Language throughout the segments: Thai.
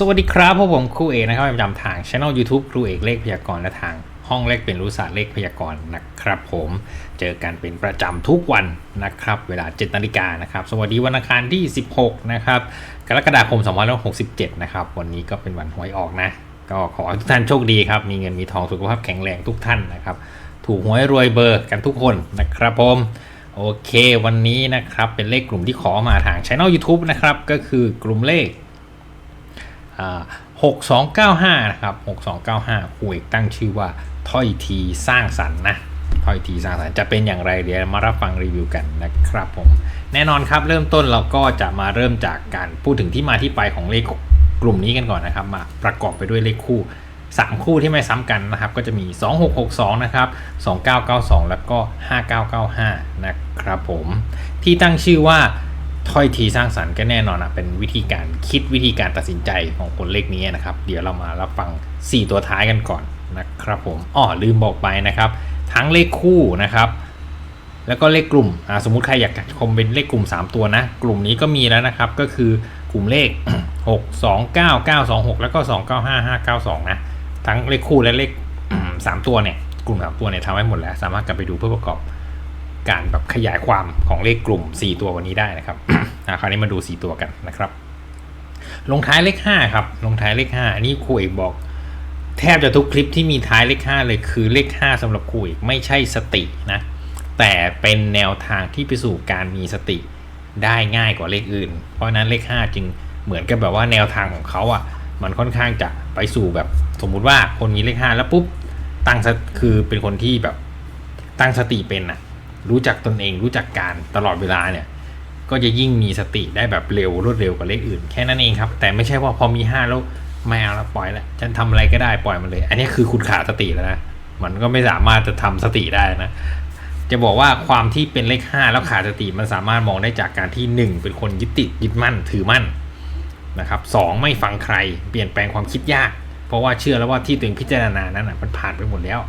สวัสดีครับพวกผมครูเอกนะครับประจำทาง Channel YouTube ครูเอกเลขพยากรณ์และทาง ห้องเลขเป็นรู้ศาสตร์เลขพยากรณ์นะครับผมเจอกันเป็นประจำทุกวันนะครับ เวลา7นาฬิกานะครับ สวัสดีวันอังคารที่ 16 นะครับกรกฎาคม2567 นะครับ วันนี้ก็เป็นวันหวยออกนะ ก็ขอให้ทุกท่านโชคดีครับ มีเงินมีทองสุขภาพแข็งแรงทุกท่านนะครับ ถูกหวยรวยเบอร์กันทุกคนนะครับผมโอเค วันนี้นะครับเป็นเลขกลุ่มที่ขอมาทาง Channel YouTube นะครับก็คือกลุ่มเลข หกสองเก้าห้านะครับหกสองเก้าห้าครูเอกตั้งชื่อว่าถ้อยทีสร้างสรรค์นะถ้อยทีสร้างสรรค์จะเป็นอย่างไรเดี๋ยวมารับฟังรีวิวกันนะครับผม แน่นอนครับเริ่มต้นเราก็จะมาเริ่มจากการพูดถึงที่มาที่ไปของเลขกลุ่มนี้กันก่อนนะครับ มาประกอบไปด้วยเลขคู่ 3 คู่ที่ไม่ซ้ำกันนะครับ ก็จะมี 2662 นะครับ 2992 แล้วก็ 5995 นะครับผม ที่ตั้งชื่อว่า ถ้อยทีสร้างสรรค์ก็แน่นอนอะเป็นวิธีการคิดวิธีการตัดสินใจของคนเลขนี้นะครับ เดี๋ยวเรามารับฟัง 4 ตัวท้ายกันก่อนนะครับผมอ๋อลืมบอกไปนะครับ ทั้งเลขคู่นะครับแล้วก็เลขกลุ่มอ่าสมมุติใครอยากชมเป็นเลขกลุ่ม 3 ตัวนะ กลุ่มนี้ก็มีแล้วนะครับ ก็คือกลุ่มเลข 6 2 9 9 2 6 แล้วก็ 2 9 5 5 9 2 นะ ทั้งเลขคู่และเลข 3 ตัวเนี่ย กลุ่ม 3 ตัวเนี่ยทำไว้หมดแล้ว สามารถกลับไปดูเพื่อประกอบ การแบบขยายความของเลขกลุ่ม 4 ตัววันนี้ได้นะครับคราวนี้มาดู 4 ตัวกันนะครับ ลงท้ายเลข5ครับ ลงท้ายเลข5อันนี้ครูเอกบอก แทบจะทุกคลิปที่มีท้ายเลข5เลยคือเลข 5สำหรับครูเอกไม่ใช่สตินะ แต่เป็นแนวทางที่ไปสู่การมีสติได้ง่ายกว่าเลขอื่น เพราะนั้นเลข 5 จึงเหมือนกับแบบว่าแนวทางของเขาอะ มันค่อนข้างจะไปสู่แบบสมมุติว่าคนมีเลข 5 แล้วปุ๊บตั้งคือเป็นคนที่แบบตั้งสติเป็นอะ รู้จักตนเองรู้จักการตลอดเวลาเนี่ยก็จะยิ่งมีสติได้แบบเร็วรวดเร็วกว่าเลขอื่นแค่นั้นเองครับ แต่ไม่ใช่ว่าพอมี 5 แล้วไม่เอาแล้วปล่อยแล้วฉันทำอะไรก็ได้ปล่อยมันเลย อันนี้คือคุณขาดสติแล้วนะมันก็ไม่สามารถจะทำสติได้นะ จะบอกว่าความที่เป็นเลข 5 แล้วขาดสติมันสามารถมองได้จากการที่ 1 เป็นคนยึดติดยึดมั่นถือมั่นนะครับสองไม่ฟังใครเปลี่ยนแปลงความคิดยาก เพราะว่าเชื่อแล้วว่าที่ตัวเองพิจารณานั้นอะมันผ่านไปหมดแล้ว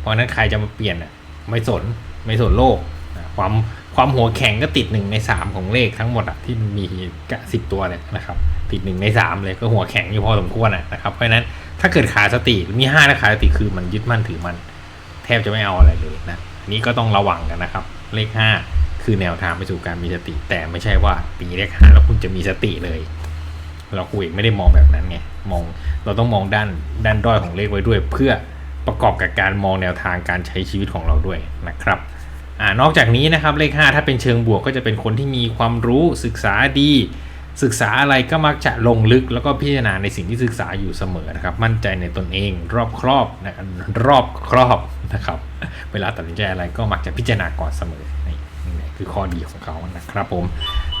เพราะฉะนั้นใครจะมาเปลี่ยนอะไม่สน ไม่สนโลกความความหัวแข็งก็ติดหนึ่งในสามของเลขทั้งหมดอะที่มีสิบตัวเนี่ยนะครับ ติดหนึ่งในสามเลยก็หัวแข็งอยู่พอสมควรอะนะครับเพราะฉะนั้นถ้าเกิดขาดสติมีห้าแล้วขาดสติคือมันยึดมั่นถือมัน แทบจะไม่เอาอะไรเลยนะนี่ก็ต้องระวังกันนะครับ เลข5คือแนวทางไปสู่การมีสติ แต่ไม่ใช่ว่าปีเลข5แล้วคุณจะมีสติเลย เราคุยไม่ได้มองแบบนั้นไงมองเราต้องมองด้านด้านด้อยของเลขไว้ด้วย เพื่อประกอบกับการมองแนวทางการใช้ชีวิตของเราด้วยนะครับ อนอกจากนี้นะครับเลข 5 ถ้าเป็นเชิงบวกก็จะเป็นคนที่มีความรู้ศึกษาดี ศึกษาอะไรก็มักจะลงลึก แล้วก็พิจารณาในสิ่งที่ศึกษาอยู่เสมอนะครับ มั่นใจในตนเองรอบครอบนะรอบครอบนะครับ เวลาตัดสินใจอะไรก็มักจะพิจารณาก่อนเสมอนี่นี่คือข้อดีของเขานะครับผม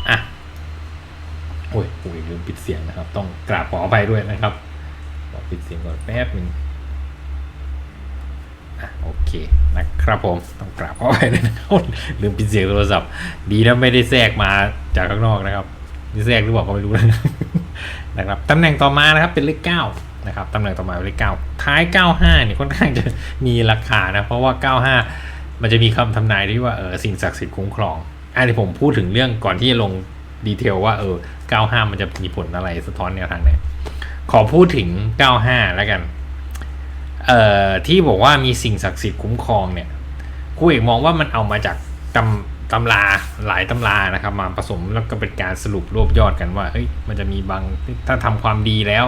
อะโอ้ยโอ้ยลืมปิดเสียงนะครับ ต้องกราบขออภัยด้วยนะครับปิดเสียงก่อนแป๊บหนึงอะโอ เคนะครับผมต้องกราบขออภัยด้วยนะลืมปิดเสียงโทรศัพท์ ดีนะไม่ได้แทรกมาจากข้างนอกนะครับนี่แทรกหรือเปล่าก็ไม่รู้นะนะครับตำแหน่งต่อมานะครับเป็นเลขเก้านะครับตำแหน่งต่อมาเป็นเลขเก้าท้าย 95เนี่ยค่อนข้างจะมีราคานะเพราะว่า 95 มันจะมีคำทำนายที่ว่าเออสิ่งศักดิ์สิทธิ์คุ้มครองอันนี้ผมพูดถึงเรื่องก่อนที่จะลงดีเทลว่าเออ 95 มันจะมีผลอะไรสะท้อนแนวทางไหนขอพูดถึง 95 แล้วกัน เอ่อที่บอกว่ามีสิ่งศักดิ์สิทธิ์คุ้มครองเนี่ยครูเอกมองว่ามันเอามาจากตำตำราหลายตำรานะครับมาผสมแล้วก็เป็นการสรุปรวบยอดกันว่าเฮ้ยมันจะมีบางถ้าทำความดีแล้ว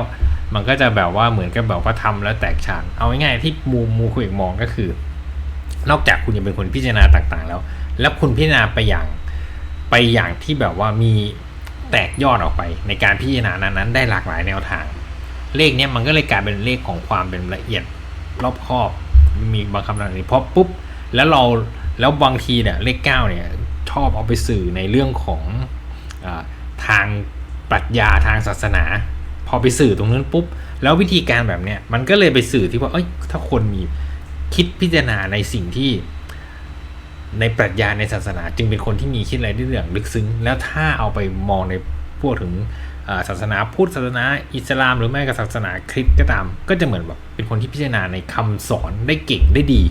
มันก็จะแบบว่าเหมือนกับแบบว่าทำแล้วแตกฉานเอาง่ายๆที่มูมูคุยมองก็คือ นอกจากคุณจะเป็นคนพิจารณาต่างๆ แล้ว แล้วคุณพิจารณาไปอย่างไปอย่างที่แบบว่ามีแตกยอดออกไป ในการพิจารณานั้นๆได้หลากหลายแนวทาง เลขเนี้ยมันก็เลยกลายเป็นเลขของความเป็นละเอียด รอบคอบ มีบางคำต่างๆพอปุ๊บ แล้วเราแล้วบางทีเนี่ยเลขเก้าเนี่ยชอบเอาไปสื่อในเรื่องของอทางปรัชญาทางศาสนา พอไปสื่อตรงนั้นปุ๊บ แล้ววิธีการแบบเนี้ยมันก็เลยไปสื่อที่ว่าเอ้ยถ้าคนมีคิดพิจารณาในสิ่งที่ ในปรัชญาในศาสนา จึงเป็นคนที่มีคิดอะไรได้อย่างลึกซึ้ง แล้วถ้าเอาไปมองในพวกถึง ศาสนาพุทธศาสนาอิสลามหรือแม้กระทั่งศาสนาคริสต์ก็ตาม ก็จะเหมือนแบบเป็นคนที่พิจารณาในคำสอนได้เก่งได้ดี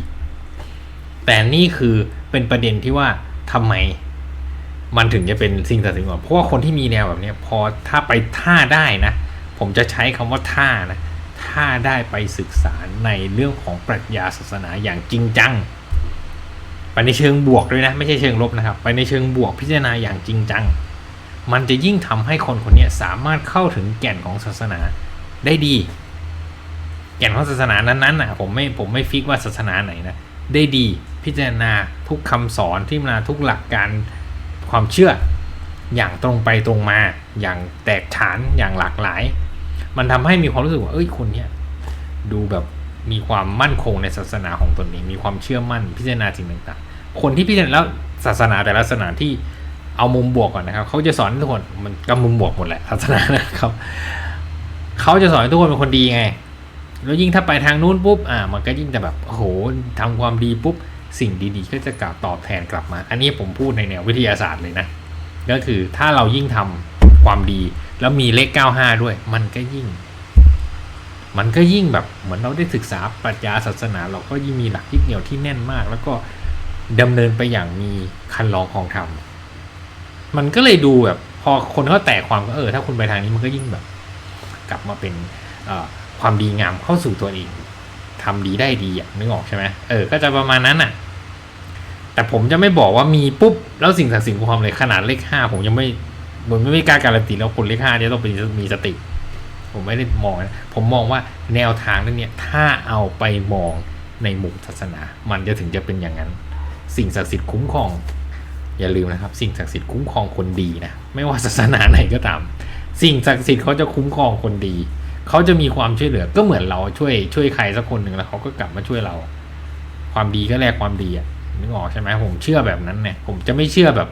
แต่นี่คือเป็นประเด็นที่ว่าทำไมมันถึงจะเป็นสิ่งศักดิ์สิทธิ์ก่อนเพราะว่าคนที่มีแนวแบบนี้พอถ้าไปท่าได้นะ ผมจะใช้คำว่าถ้านะถ้าได้ไปศึกษาในเรื่องของปรัชญาศาสนาอย่างจริงจังไปในเชิงบวกด้วยนะ ไม่ใช่เชิงลบนะครับ ไปในเชิงบวกพิจารณาอย่างจริงจัง มันจะยิ่งทำให้คนคนนี้สามารถเข้าถึงแก่นของศาสนาได้ดี แก่นของศาสนานั้นๆนะผมไม่ผมไม่ฟิกว่าศาสนาไหนนะได้ดีพิจารณาทุกคำสอนที่มาทุกหลักการความเชื่อ อย่างตรงไปตรงมา อย่างแตกฉานอย่างหลากหลาย มันทำให้มีความรู้สึกว่าเอ้ยคนเนี้ยดูแบบมีความมั่นคงในศาสนาของตนเองมีความเชื่อมั่นพิจารณาสิ่งต่าง ๆ คนที่พิจารณาแล้วศาสนาแต่ละศาสนาที่ เอามุมบวกก่อนนะครับเขาจะสอนทุกคนมันก็มุมบวกหมดแหละศาสนานะครับเขาจะสอนทุกคนเป็นคนดีไง แล้วยิ่งถ้าไปทางนู้นปุ๊บอ่ามันก็ยิ่งจะแบบโอ้โหทำความดีปุ๊บสิ่งดีๆ ก็จะกลับตอบแทนกลับมา อันนี้ผมพูดในแนววิทยาศาสตร์เลยนะก็คือถ้าเรายิ่งทำความดี แล้วมีเลข 95 ด้วย มันก็ยิ่ง มันก็ยิ่งแบบเหมือนเราได้ศึกษาปรัชญาศาสนา เราก็ยิ่งมีหลักยึดเหนี่ยวที่แน่นมาก แล้วก็ดำเนินไปอย่างมีคันลองของธรรม มันก็เลยดูแบบ พอคนเขาแตกความก็เออ ถ้าคุณไปทางนี้มันก็ยิ่งแบบ กลับมาเป็นอความดีงามเข้าสู่ตัวเองทำดีได้ดีอะนึกออกใช่ไหมเออ ก็จะประมาณนั้นอะ แต่ผมจะไม่บอกว่ามีปุ๊บ แล้วสิ่งศักดิ์สิทธิ์ความเลยขนาดเลขห้าผมยังไม่ผมไม่กล้าการันตีแล้วคนเลขห้าเนี่ยต้องเป็นมีสติ ผมไม่ได้มองนะผมมองว่าแนวทางนั้นเนี่ย ถ้าเอาไปมองในมุมศาสนา มันจะถึงจะเป็นอย่างนั้น สิ่งศักดิ์สิทธิ์คุ้มครอง อย่าลืมนะครับ สิ่งศักดิ์สิทธิ์คุ้มครองคนดีนะไม่ว่าศาสนาไหนก็ตาม สิ่งศักดิ์สิทธิ์เขาจะคุ้มครองคนดี เขาจะมีความช่วยเหลือก็เหมือนเราช่วยช่วยใครสักคนหนึ่งแล้วเขาก็กลับมาช่วยเรา ความดีก็แลกความดีอะนึกออกใช่ไหมผมเชื่อแบบนั้นเนี่ยผมจะไม่เชื่อแบบ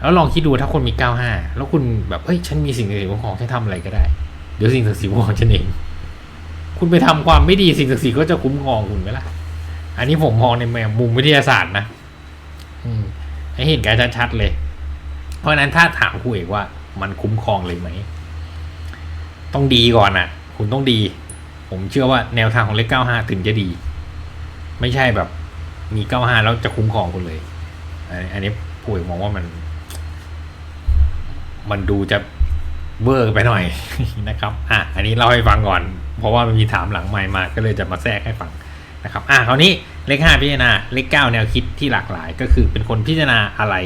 แล้วลองคิดดูถ้าคนมีเก้าห้าแล้วคุณแบบเฮ้ยฉันมีสิ่งศักดิ์สิทธิ์คุ้มครองฉันทำอะไรก็ได้เดี๋ยวสิ่งศักดิ์สิทธิ์คุ้มครองฉันเองคุณไปทำความไม่ดีสิ่งศักดิ์สิทธิ์ก็จะคุ้มครองคุณไหมล่ะ อันนี้ผมมองในแมมุมวิทยาศาสตร์นะ อืม ให้เห็นกันชัดๆเลย เพราะนั้นถ้าถามคุณเอกว่ามันคุ้มครองเลยไหม ต้องดีก่อนอะ คุณต้องดี ผมเชื่อว่าแนวทางของเลขเก้าห้าถึงจะดี ไม่ใช่แบบ มีเก้าห้าแล้วจะคุ้มครองคุณเลย อันนี้ผู้เอกมองว่ามัน มันดูจะเวอร์ไปหน่อยนะครับ อะ อันนี้เล่าให้ฟังก่อน เพราะว่ามันมีถามหลังใหม่มา ก็เลยจะมาแทรกให้ฟัง นะครับอะคราวนี้เลขห้าพิจารณาเลขเก้าแนวคิดที่หลากหลาย ก็คือเป็นคนพิจารณาอะไร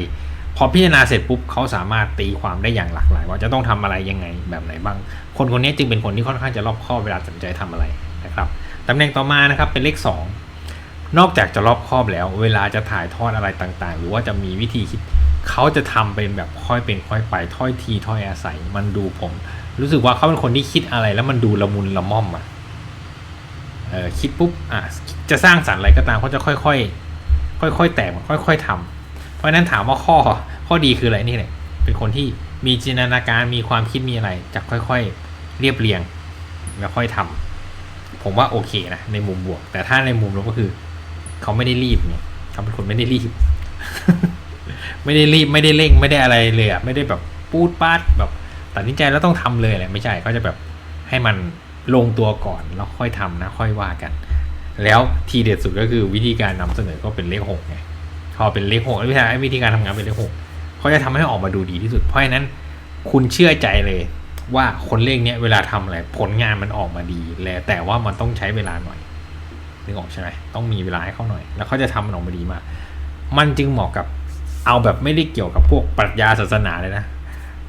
พอพิจารณาเสร็จปุ๊บเขาสามารถตีความได้อย่างหลากหลาย ว่าจะต้องทำอะไรยังไงแบบไหนบ้าง คนคนนี้จึงเป็นคนที่ค่อนข้างจะรอบคอบเวลาตัดสินใจทำอะไรนะครับตำแหน่งต่อมานะครับเป็นเลข 2 นอกจากจะรอบคอบแล้ว เวลาจะถ่ายทอดอะไรต่างๆ หรือว่าจะมีวิธีคิดเขาจะทำเป็นแบบค่อยเป็นค่อยไปถ้อยทีถ้อยอาศัย มันดูผม รู้สึกว่าเขาเป็นคนที่คิดอะไรแล้วมันดูละมุนละม่อมอะ คิดปุ๊บอะจะสร้างสรรค์อะไรก็ตามเขาจะค่อยๆค่อยๆแตกค่อย ๆทำเพราะฉะนั้นถามว่าข้อข้อดีคืออะไรนี่แหละเป็นคนที่มีจินตนาการมีความคิดมีอะไรจะค่อยๆเรียบเรียงแล้วค่อยทำผมว่าโอเคนะในมุมบวก แต่ถ้าในมุมลบก็คือ เขาไม่ได้รีบไงเขาเป็นคนไม่ได้รีบ ไม่ได้รีบไม่ได้เร่งไม่ได้อะไรเลยอะไม่ได้แบบปูดปาดแบบตัดสินใจแล้วต้องทำเลยแหละไม่ใช่เขาจะแบบให้มัน ลงตัวก่อนแล้วค่อยทำนะค่อยว่ากัน แล้วทีเด็ดสุดก็คือวิธีการนำเสนอก็เป็นเลขหกไงพอเป็นเลขหกวิธีการวิธีการทำงานเป็นเลขหกเขาจะทำให้ออกมาดูดีที่สุด เพราะฉะนั้นคุณเชื่อใจเลยว่าคนเลขเนี้ยเวลาทำอะไรผลงานมันออกมาดีแล้วแต่ว่ามันต้องใช้เวลาหน่อยนึกออกใช่ไหมต้องมีเวลาให้เขาหน่อย แล้วเขาจะทำมันออกมาดีมาก มันจึงเหมาะกับเอาแบบไม่ได้เกี่ยวกับพวกปรัชญาศาสนาเลยนะ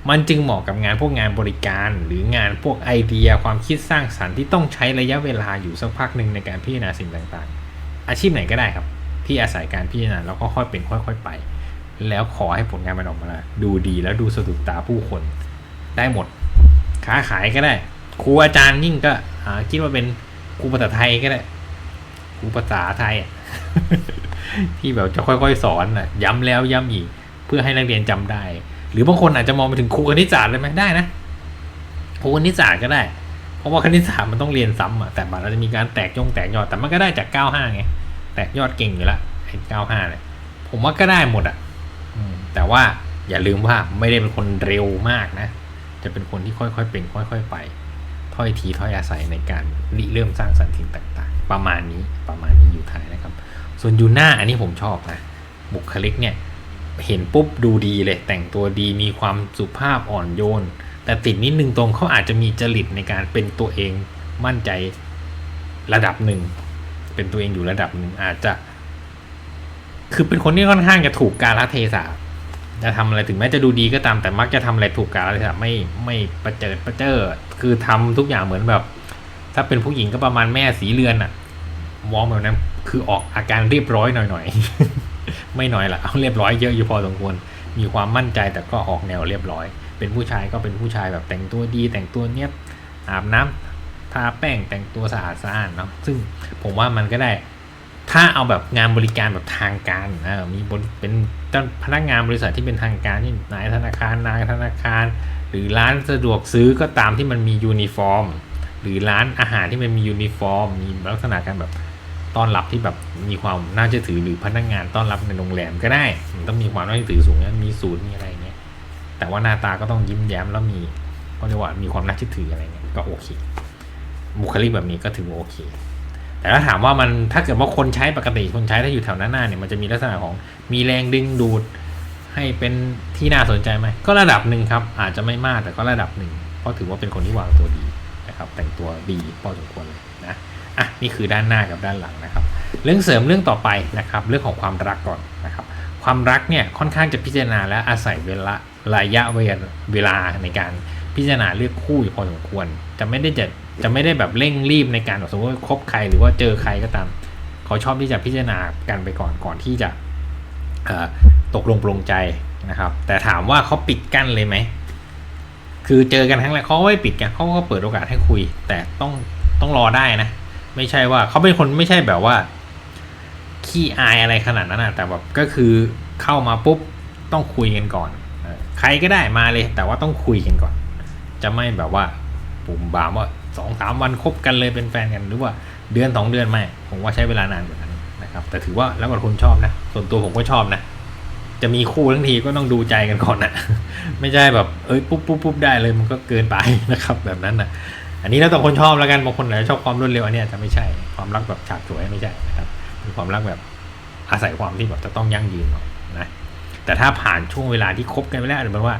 มันจึงเหมาะกับงานพวกงานบริการ หรืองานพวกไอเดียความคิดสร้างสรรค์ที่ต้องใช้ระยะเวลาอยู่สักพักหนึ่งในการพิจารณาสิ่งต่างๆ อาชีพไหนก็ได้ครับ ที่อาศัยการพิจารณาแล้วก็ค่อยเป็นค่อย ๆไป แล้วขอให้ผลงานมันออกมาดูดีแล้วดูสะดุดตาผู้คน ได้หมด ค้าขายก็ได้ ครูอาจารย์ยิ่งก็คิดว่าเป็นครูภาษาไทยก็ได้ครูภาษาไทยที่แบบจะค่อยๆ สอนน่ะย้ำแล้วย้ำอีกเพื่อให้นักเรียนจำได้ หรือบางคนอาจจะมองไปถึงครูคณิตศาสตร์เลยไหมได้นะครูคณิตศาสตร์ก็ได้ เพราะว่าคณิตศาสตร์มันต้องเรียนซ้ำอะแต่มันอาจจะมีการแตกยงแตกยอดแต่มันก็ได้จาก 95 ไง แตกยอดเก่งอยู่ละไอ้95เนี่ยผมว่าก็ได้หมดอะแต่ว่าอย่าลืมว่าไม่ได้เป็นคนเร็วมากนะ จะเป็นคนที่ค่อยๆเป็นค่อย ๆ ไป ถ้อยทีถ้อยอาศัยในการริเริ่มสร้างสรรค์สิ่งต่าง ๆ ประมาณนี้ประมาณนี้อยู่ท้ายนะครับ ส่วนยูน่าอันนี้ผมชอบนะบุคลิกเนี่ย เห็นปุ๊บดูดีเลย แต่งตัวดีมีความสุภาพอ่อนโยน แต่ติดนิดนึงตรงเขาอาจจะมีจริตในการเป็นตัวเองมั่นใจระดับหนึ่ง เป็นตัวเองอยู่ระดับหนึ่งอาจจะ คือเป็นคนที่ค่อนข้างจะถูกกาลเทศะจะทำอะไรถึงแม้จะดูดีก็ตามแต่มักจะทำอะไรถูกกาลเทศะไม่ไม่ประเจิดประเจิดคือทำทุกอย่างเหมือนแบบ ถ้าเป็นผู้หญิงก็ประมาณแม่สีเรือนอะวอร์มแบบนั้นคือออกอาการเรียบร้อยหน่อยๆ ไม่หน่อยละเอาเรียบร้อยเยอะอยู่พอสมควร มีความมั่นใจแต่ก็ออกแนวเรียบร้อย เป็นผู้ชายก็เป็นผู้ชายแบบแต่งตัวดี แต่งตัวเนี้ยบอาบน้ำทาแป้งแต่งตัวสะอาดสะอาดเนาะซึ่งผมว่ามันก็ได้ ถ้าเอาแบบงานบริการแบบทางการนะมีบนเป็นเจ้าพนักงานบริษัทที่เป็นทางการที่นายธนาคารนายธนาคาร หรือร้านสะดวกซื้อก็ตามที่มันมียูนิฟอร์ม หรือร้านอาหารที่มันมียูนิฟอร์ม มีลักษณะการแบบ ต้อนรับที่แบบมีความน่าเชื่อถือหรือพนักงานต้อนรับในโรงแรมก็ได้ มันต้องมีความน่าเชื่อถือสูงนะมีศูนย์มีอะไรเงี้ยแต่ว่าหน้าตาก็ต้องยิ้มแย้มแล้วมีเขาเรียกว่ามีความน่าเชื่อถืออะไรเงี้ยก็โอเคบุคลิกแบบนี้ก็ถือโอเค แต่ถ้าถามว่ามันถ้าเกิดว่าคนใช้ปกติคนใช้ถ้าอยู่แถวหน้าๆเนี่ยมันจะมีลักษณะของมีแรงดึงดูดให้เป็นที่น่าสนใจไหมก็ระดับหนึ่งครับ อาจจะไม่มากแต่ก็ระดับหนึ่งเพราะถือว่าเป็นคนที่วางตัวดีนะครับ แต่งตัวดีพอสมควรเลยนะ อะนี่คือด้านหน้ากับด้านหลังนะครับ เรื่องเสริมเรื่องต่อไปนะครับ เรื่องของความรักก่อนนะครับ ความรักเนี่ยค่อนข้างจะพิจารณาและอาศัยเวลาระยะเวลาในการพิจารณาเลือกคู่อยู่พอสมควร จะไม่ได้จะจะไม่ได้แบบเร่งรีบในการสมมติว่าคบใครหรือว่าเจอใครก็ตามเขาชอบที่จะพิจารณากันไปก่อนก่อนที่จะตกลงปลงใจนะครับ แต่ถามว่าเขาปิดกั้นเลยไหมคือเจอกันครั้งแรกเขาไม่ปิดกันเขาก็เปิดโอกาสให้คุย แต่ต้องต้องรอได้นะ ไม่ใช่ว่าเขาเป็นคนไม่ใช่แบบว่า ขี้อายอะไรขนาดนั้นนะแต่แบบก็คือเข้ามาปุ๊บต้องคุยกันก่อนใครก็ได้มาเลย แต่ว่าต้องคุยกันก่อน จะไม่แบบว่าปุ่มบามว่าสองสามวันคบกันเลยเป็นแฟนกันหรือว่าเดือนสองเดือนไม่ผมว่าใช้เวลานานกว่านั้นนะครับ แต่ถือว่าแล้วแต่คนชอบนะ ส่วนตัวผมก็ชอบนะ จะมีคู่ทั้งทีก็ต้องดูใจกันก่อนนะไม่ใช่แบบเอ้ยปุ๊บปุ๊บปุ๊บได้เลยมันก็เกินไปนะครับ แบบนั้นนะ อันนี้แล้วแต่คนชอบแล้วกันบางคนอาจจะชอบความรวดเร็วอันนี้จะไม่ใช่ความรักแบบฉาบฉวยไม่ใช่นะครับเป็นความรักแบบอาศัยความที่แบบจะต้องยั่งยืนหน่อยนะแต่ถ้าผ่านช่วงเวลาที่คบกันไปแล้วหรือแปลว่า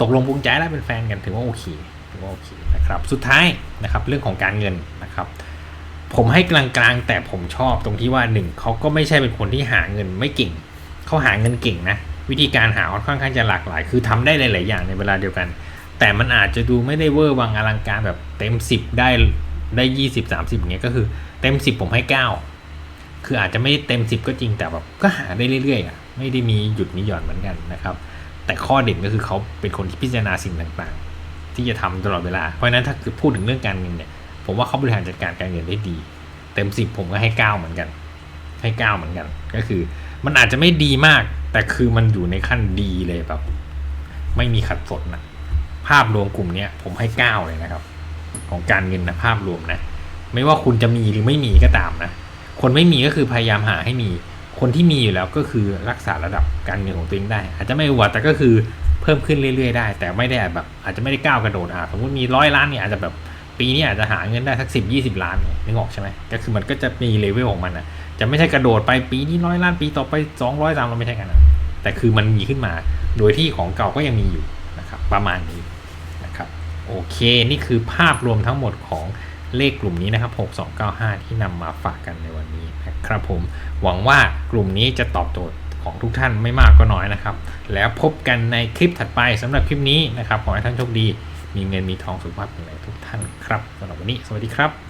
ตกลงปรุงใจแล้วเป็นแฟนกันถือว่าโอเคถือว่าโอเคนะครับสุดท้ายนะครับเรื่องของการเงินนะครับ ผมให้กลางๆแต่ผมชอบตรงที่ว่าหนึ่งเขาก็ไม่ใช่เป็นคนที่หาเงินไม่เก่งเขาหาเงินเก่งนะวิธีการหาค่อนข้างจะหลากหลาย คือทำได้หลาย ๆ อย่างในเวลาเดียวกัน แต่มันอาจจะดูไม่ได้เวอร์วังอลังการแบบเต็ม 10 ได้ได้ยี่สิบสามสิบอย่างเงี้ยก็คือเต็ม 10 ผมให้ 9 คืออาจจะไม่ได้เต็ม 10 ก็จริงแต่แบบก็หาได้เรื่อยๆอะไม่ได้มีหยุดมีหย่อนเหมือนกันนะครับ แต่ข้อเด่นก็คือเขาเป็นคนที่พิจารณาสิ่งต่างๆ ที่จะทำตลอดเวลาเพราะฉะนั้นถ้าคือพูดถึงเรื่องการเงินเนี่ยผมว่าเขาบริหารจัดการการเงินได้ดี เต็มสิบผมก็ให้เก้าเหมือนกัน ให้เก้าเหมือนกัน ก็คือมันอาจจะไม่ดีมาก แต่คือมันอยู่ในขั้นดีเลยแบบ ไม่มีขัดสนนะ ภาพรวมกลุ่มเนี้ยผมให้เก้าเลยนะครับ ของการเงินนะภาพรวมนะ ไม่ว่าคุณจะมีหรือไม่มีก็ตามนะ คนไม่มีก็คือพยายามหาให้มี คนที่มีอยู่แล้วก็คือรักษาระดับการเงินของตัวเองได้ อาจจะไม่อวดแต่ก็คือเพิ่มขึ้นเรื่อยๆได้ แต่ไม่ได้แบบอาจจะไม่ได้ก้าวกระโดดอะสมมติมีร้อยล้านเนี่ยอาจจะแบบปีนี้อาจจะหาเงินได้สักสิบยี่สิบล้านเนี่ยนึกออกใช่ไหมก็คือมันก็จะมีเลเวลของมันอะจะไม่ใช่กระโดดไปปีนี้ร้อยล้านปีต่อไปสองร้อยสามเราไม่ใช่กันนะแต่คือมันมีขึ้นมา โดยที่ของเก่าก็ยังมีอยู่นะครับประมาณนี้ โอเค นี่คือภาพรวมทั้งหมดของเลขกลุ่มนี้นะครับ 6295 ที่นำมาฝากกันในวันนี้นะครับผม หวังว่ากลุ่มนี้จะตอบโจทย์ของทุกท่านไม่มากก็น้อยนะครับ แล้วพบกันในคลิปถัดไปสำหรับคลิปนี้นะครับ ขอให้ท่านโชคดี มีเงินมีทองสุขภาพเป็นไรทุกท่านครับสำหรับวันนี้ สวัสดีครับ